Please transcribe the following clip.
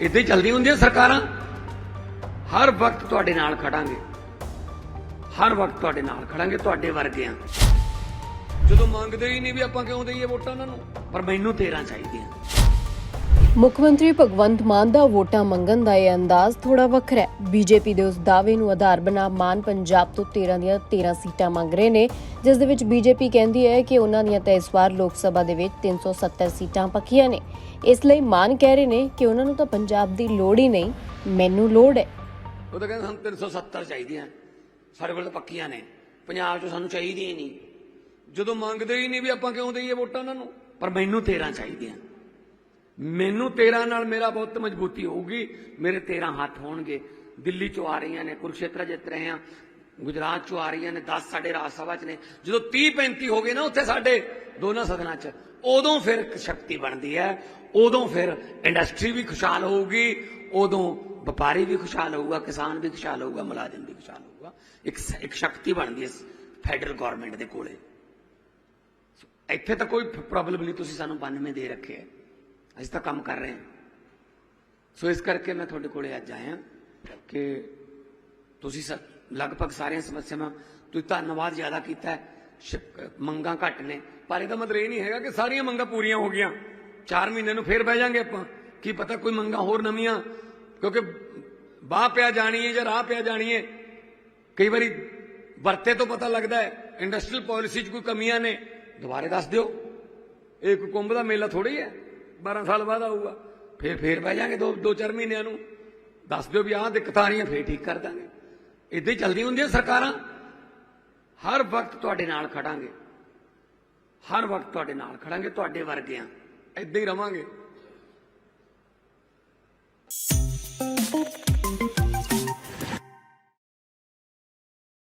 ਇੱਦਾਂ ਹੀ ਚੱਲਦੀਆਂ ਹੁੰਦੀਆਂ ਸਰਕਾਰਾਂ? ਹਰ ਵਕਤ ਤੁਹਾਡੇ ਨਾਲ ਖੜਾਂਗੇ। ਹਰ ਵਕਤ ਤੁਹਾਡੇ ਨਾਲ ਖੜਾਂਗੇ, ਤੁਹਾਡੇ ਵਰਗਿਆਂ ਜਦੋਂ ਮੰਗਦੇ ਹੀ ਨਹੀਂ ਵੀ ਆਪਾਂ ਕਿਉਂ ਦਈਏ ਵੋਟਾਂ ਉਹਨਾਂ ਨੂੰ, ਪਰ ਮੈਨੂੰ 13 ਚਾਹੀਦੀਆਂ। ਮੁੱਖ ਮੰਤਰੀ ਭਗਵੰਤ ਮਾਨ ਦਾ ਵੋਟਾਂ ਮੰਗਣ ਦਾ ਇਹ ਅੰਦਾਜ਼ ਥੋੜਾ ਵੱਖਰਾ ਹੈ। ਬੀਜੇਪੀ ਦੇ ਉਸ ਦਾਅਵੇ ਨੂੰ ਆਧਾਰ ਬਣਾ ਮਾਨ ਪੰਜਾਬ ਤੋਂ 13 ਦੀਆਂ 13 ਸੀਟਾਂ ਮੰਗ ਰਹੇ ਨੇ, ਜਿਸ ਦੇ ਵਿੱਚ ਬੀਜੇਪੀ ਕਹਿੰਦੀ ਹੈ ਕਿ ਉਹਨਾਂ ਦੀਆਂ ਤਾਂ ਇਸ ਵਾਰ ਲੋਕ ਸਭਾ ਦੇ ਵਿੱਚ 370 ਸੀਟਾਂ ਪੱਕੀਆਂ ਨੇ। ਇਸ ਲਈ ਮਾਨ ਕਹਿ ਰਹੇ ਨੇ ਕਿ ਉਹਨਾਂ ਨੂੰ ਤਾਂ ਪੰਜਾਬ ਦੀ ਲੋੜ ਹੀ ਨਹੀਂ, ਮੈਨੂੰ ਲੋੜ ਹੈ। ਉਹ ਤਾਂ ਕਹਿੰਦੇ ਸਾਨੂੰ 370 ਚਾਹੀਦੀਆਂ, ਸਾਡੇ ਕੋਲ ਤਾਂ ਪੱਕੀਆਂ ਨੇ, ਪੰਜਾਬ 'ਚ ਸਾਨੂੰ ਚਾਹੀਦੀਆਂ ਹੀ ਨਹੀਂ। ਜਦੋਂ ਮੰਗਦੇ ਹੀ ਨਹੀਂ ਵੀ ਆਪਾਂ ਕਿਉਂ ਦਈਏ ਵੋਟਾਂ ਉਹਨਾਂ ਨੂੰ, ਪਰ ਮੈਨੂੰ 13 ਚਾਹੀਦੀਆਂ। ਮੈਨੂੰ 13 ਨਾਲ ਮੇਰਾ ਬਹੁਤ ਮਜ਼ਬੂਤੀ ਹੋਊਗੀ। ਮੇਰੇ 13 ਹੱਥ ਹੋਣਗੇ। ਦਿੱਲੀ 'ਚੋਂ ਆ ਰਹੀਆਂ ਨੇ, ਕੁਰਕਸ਼ੇਤਰ ਜਿੱਤ ਰਹੇ ਆ ਗੁਜਰਾਤ 'ਚੋਂ ਆ ਰਹੀਆਂ ਨੇ 10 ਸਾਡੇ ਰਾਜ ਸਭਾ 'ਚ ਨੇ। ਜਦੋਂ 30 35 ਹੋ ਗਏ ਨਾ ਉੱਥੇ ਸਾਡੇ ਦੋਨਾਂ ਸਦਨਾਂ 'ਚ, ਉਦੋਂ ਫਿਰ ਇੱਕ ਸ਼ਕਤੀ ਬਣਦੀ ਹੈ। ਉਦੋਂ ਫਿਰ ਇੰਡਸਟਰੀ ਵੀ ਖੁਸ਼ਹਾਲ ਹੋਊਗੀ। ਉਦੋਂ ਵਪਾਰੀ ਵੀ ਖੁਸ਼ਹਾਲ ਹੋਊਗਾ, ਕਿਸਾਨ ਵੀ ਖੁਸ਼ਹਾਲ ਹੋਊਗਾ, ਮੁਲਾਜ਼ਮ ਵੀ ਖੁਸ਼ਹਾਲ ਹੋਊਗਾ। ਇੱਕ ਇੱਕ ਸ਼ਕਤੀ ਬਣਦੀ ਹੈ ਫੈਡਰਲ ਗਵਰਨਮੈਂਟ ਦੇ ਕੋਲੇ। ਇੱਥੇ ਤਾਂ ਕੋਈ ਪ੍ਰੋਬਲਮ ਨਹੀਂ, ਤੁਸੀਂ ਸਾਨੂੰ 92 ਦੇ ਰੱਖੇ ਹੈ। ਅਸੀਂ ਤਾਂ ਕੰਮ ਕਰ ਰਹੇ ਹਾਂ। ਸੋ ਇਸ ਕਰਕੇ ਮੈਂ ਤੁਹਾਡੇ ਕੋਲੇ ਅੱਜ ਆਇਆ ਕਿ ਤੁਸੀਂ ਸ- ਲਗਭਗ ਸਾਰੀਆਂ ਸਮੱਸਿਆਵਾਂ ਤੁਸੀਂ ਧੰਨਵਾਦ ਜ਼ਿਆਦਾ ਕੀਤਾ ਹੈ। ਮੰਗਾਂ ਘੱਟ ਨੇ। ਪਰ ਇਹਦਾ ਮਤਲਬ ਇਹ ਨਹੀਂ ਹੈਗਾ ਕਿ ਸਾਰੀਆਂ ਮੰਗਾਂ ਪੂਰੀਆਂ ਹੋ ਗਈਆਂ। 4 ਮਹੀਨੇ ਨੂੰ ਫੇਰ ਬਹਿ ਜਾਾਂਗੇ ਆਪਾਂ। ਕੀ ਪਤਾ ਕੋਈ ਮੰਗਾਂ ਹੋਰ ਨਵੀਆਂ, ਕਿਉਂਕਿ ਬਾਹ ਪਿਆ ਜਾਣੀ ਹੈ ਜਾਂ ਰਾਹ ਪਿਆ ਜਾਣੀ ਹੈ ਕਈ ਵਾਰੀ ਵਰਤੇ ਤੋਂ ਪਤਾ ਲੱਗਦਾ ਹੈ ਇੰਡਸਟਰੀਅਲ ਪਾਲਿਸੀ 'ਚ ਕੋਈ ਕਮੀਆਂ ਨੇ। ਦੁਬਾਰੇ ਦੱਸ ਦਿਓ। ਇਹ ਕੋਈ ਕੁੰਭ ਦਾ ਮੇਲਾ ਥੋੜੀ ਹੈ। 12 ਸਾਲ ਬਾਅਦ ਆਊਗਾ। ਫੇਰ ਫੇਰ ਬਹਿ ਜਾਾਂਗੇ ਦੋ ਦੋ, ਚਾਰ ਮਹੀਨਿਆਂ ਨੂੰ। ਦੱਸ ਦਿਓ ਵੀ ਆਹ ਦਿੱਕਤਾਂ ਆ ਰਹੀਆਂ, ਫੇਰ ਠੀਕ ਕਰ ਦਾਂਗੇ। ਇਦਾਂ ਹੀ ਚੱਲਦੀ ਹੁੰਦੀਆਂ ਸਰਕਾਰਾਂ। ਹਰ ਵਕਤ ਤੁਹਾਡੇ ਨਾਲ ਖੜਾਂਗੇ। ਹਰ ਵਕਤ ਤੁਹਾਡੇ ਨਾਲ ਖੜਾਂਗੇ, ਤੁਹਾਡੇ ਵਰਗੇ ਵਰਗਿਆਂ। ਇਦਾਂ ਹੀ ਰਵਾਂਗੇ।